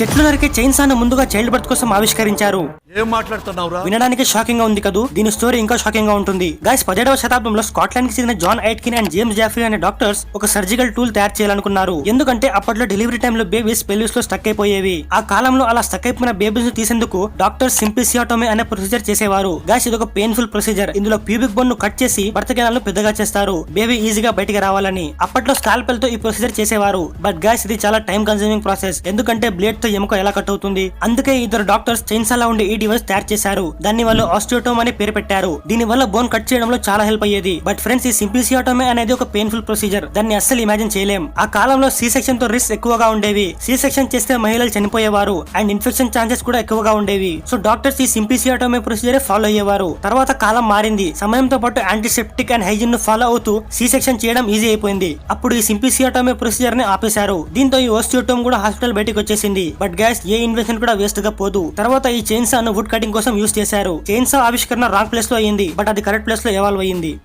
చెట్లు నరికే చైన్ సాను ముందుగా చైల్డ్ బర్త్ కోసం ఆవిష్కరించారు. ఏం మాట్లాడుతున్నావురా? వినడానికి షాకింగ్గా ఉంది కదూ? దీని స్టోరీ ఇంకా షాకింగ్గా ఉంటుంది. గైస్ పదిహేడవ శతాబ్దంలో స్కాట్లాండ్కి చెందిన John Aitken and James Jeffray అనే డాక్టర్స్ ఒక సర్జికల్ టూల్ తయారు చేయాలనుకున్నారు. ఎందుకంటే అప్పట్లో డెలివరీ టైంలో బేబీస్ పెళ్ళిస్లో స్టక్ అయిపోయేవి. ఆ కాలంలో అలా స్టక్ అయిపోయిన బేబీస్ను తీసేందుకు డాక్టర్స్ సింపిసియాటోమీ అనే ప్రొసీజర్ చేసేవారు. గైస్ ఇది ఒక పెయిన్ఫుల్ ప్రొసీజర్. ఇందులో ప్యూబిక్ బోన్ను కట్ చేసి భర్త కెనాలను పెద్దగా చేస్తారు. బేబీ ఈజీగా బయటికి రావాలని. అప్పట్లో స్కాల్పెల్తో ఈ ప్రొసీజర్ చేసేవారు. బట్ గైస్ ఇది చాలా టైం కన్సూమింగ్ ప్రాసెస్. ఎందుకంటే బ్లేడ్తో ఎముక ఎలా కట్ అవుతుంది? అందుకే ఇద్దరు డాక్టర్స్ చైన్స్ అలా ఉండే ఈ డివైస్ తయారు చేశారు. దాన్ని వాళ్ళు ఆస్టియోటోమ్ అని పేరు పెట్టారు. దీని వల్ల బోన్ కట్ చేయడంలో చాలా హెల్ప్ అయ్యేది. బట్ ఫ్రెండ్స్ ఈ సింపిసియోటోమే అనేది ఒక పెయిన్ఫుల్ ప్రొసీజర్ దాన్ని అస్సలు ఇమాజిన్ చేయలేం. ఆ కాలంలో సి సెక్షన్తో రిస్క్ ఎక్కువగా ఉండేవి. సి సెక్షన్ చేస్తే మహిళలు చనిపోయేవారు. అండ్ ఇన్ఫెక్షన్ ఛాన్సెస్ కూడా ఎక్కువగా ఉండేవి. సో డాక్టర్స్ ఈ సింపిసియోటోమే ప్రొసీజర్ ఫాలో అయ్యేవారు. తర్వాత కాలం మారింది. సమయంతో పాటు యాంటీసెప్టిక్ అండ్ హైజీన్ను ఫాలో అవుతూ సి సెక్షన్ చేయడం ఈజీ అయిపోయింది. అప్పుడు ఈ సింపిసియాటోమే ప్రొసీజర్ని ఆపేశారు. దీంతో ఈ ఓస్టియోటోమ్ కూడా హాస్పిటల్ బయటకు వచ్చేసింది. బట్ గ్యాస్ ఏ ఇన్వెన్షన్ కూడా వేస్ట్గా పోదు. తర్వాత ఈ చైన్స్ అను వుడ్ కటింగ్ కోసం యూస్ చేశారు. చైన్సా ఆవిష్కరణ రాంగ్ ప్లేస్లో అయ్యింది బట్ అది కరెక్ట్ ప్లేస్లో ఎవాల్వ్ అయ్యింది.